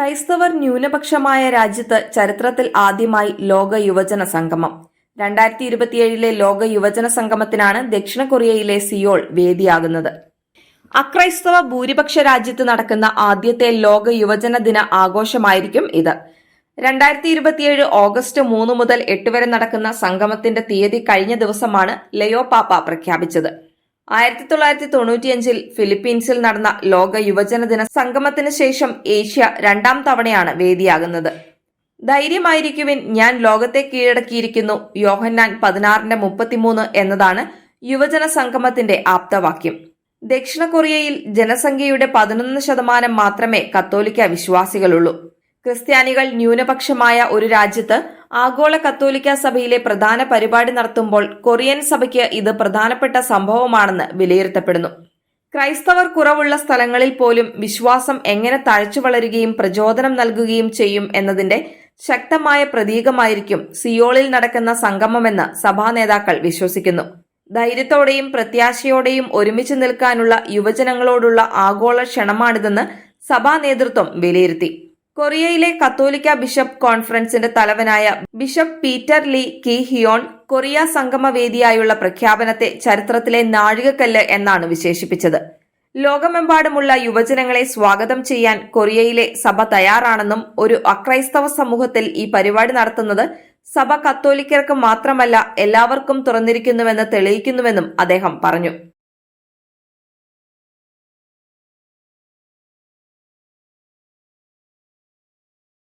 ക്രൈസ്തവർ ന്യൂനപക്ഷമായ രാജ്യത്ത് ചരിത്രത്തിൽ ആദ്യമായി ലോക യുവജന സംഗമം. രണ്ടായിരത്തി ഇരുപത്തിയേഴിലെ ലോക യുവജന സംഗമത്തിനാണ് ദക്ഷിണ കൊറിയയിലെ സിയോൾ വേദിയാകുന്നത്. അക്രൈസ്തവ ഭൂരിപക്ഷ രാജ്യത്ത് നടക്കുന്ന ആദ്യത്തെ ലോക യുവജന ദിന ആഘോഷമായിരിക്കും ഇത്. രണ്ടായിരത്തി ഇരുപത്തിയേഴ് ഓഗസ്റ്റ് മൂന്ന് മുതൽ എട്ട് വരെ നടക്കുന്ന സംഗമത്തിന്റെ തീയതി കഴിഞ്ഞ ദിവസമാണ് ലയോ പാപ്പ പ്രഖ്യാപിച്ചത്. ആയിരത്തി തൊള്ളായിരത്തി തൊണ്ണൂറ്റിയഞ്ചിൽ ഫിലിപ്പീൻസിൽ നടന്ന ലോക യുവജന ദിന സംഗമത്തിന് ശേഷം ഏഷ്യ രണ്ടാം തവണയാണ് വേദിയാകുന്നത്. ധൈര്യമായിരിക്കുവിൻ ഞാൻ ലോകത്തെ കീഴടക്കിയിരിക്കുന്നു. യോഹന്നാൻ പതിനാറിന്റെ മുപ്പത്തിമൂന്ന് എന്നതാണ് യുവജന സംഗമത്തിന്റെ ആപ്തവാക്യം. ദക്ഷിണ കൊറിയയിൽ ജനസംഖ്യയുടെ പതിനൊന്ന് ശതമാനം മാത്രമേ കത്തോലിക്ക വിശ്വാസികളുള്ളൂ. ക്രിസ്ത്യാനികൾ ന്യൂനപക്ഷമായ ഒരു രാജ്യത്ത് ആഗോള കത്തോലിക്ക സഭയിലെ പ്രധാന പരിപാടി നടത്തുമ്പോൾ കൊറിയൻ സഭയ്ക്ക് ഇത് പ്രധാനപ്പെട്ട സംഭവമാണെന്ന് വിലയിരുത്തപ്പെടുന്നു. ക്രൈസ്തവർ കുറവുള്ള സ്ഥലങ്ങളിൽ പോലും വിശ്വാസം എങ്ങനെ തഴച്ചു വളരുകയും പ്രചോദനം നൽകുകയും ചെയ്യും എന്നതിന്റെ ശക്തമായ പ്രതീകമായിരിക്കും സിയോളിൽ നടക്കുന്ന സംഗമമെന്ന് സഭാ നേതാക്കൾ വിശ്വസിക്കുന്നു. ധൈര്യത്തോടെയും പ്രത്യാശയോടെയും ഒരുമിച്ച് നിൽക്കാനുള്ള യുവജനങ്ങളോടുള്ള ആഗോള ക്ഷണമാണിതെന്ന് സഭാ നേതൃത്വം വിലയിരുത്തി. കൊറിയയിലെ കത്തോലിക്ക ബിഷപ്പ് കോൺഫറൻസിന്റെ തലവനായ bishop Peter Lee Ki Heon Korea സംഗമവേദിയായുള്ള പ്രഖ്യാപനത്തെ ചരിത്രത്തിലെ നാഴികക്കല്ല് എന്നാണ് വിശേഷിപ്പിച്ചത്. ലോകമെമ്പാടുമുള്ള യുവജനങ്ങളെ സ്വാഗതം ചെയ്യാൻ കൊറിയയിലെ സഭ തയ്യാറാണെന്നും ഒരു അക്രൈസ്തവ സമൂഹത്തിൽ ഈ പരിപാടി നടത്തുന്നത് സഭ കത്തോലിക്കർക്ക് മാത്രമല്ല എല്ലാവർക്കും തുറന്നിരിക്കുന്നുവെന്ന് തെളിയിക്കുന്നുവെന്നും അദ്ദേഹം പറഞ്ഞു.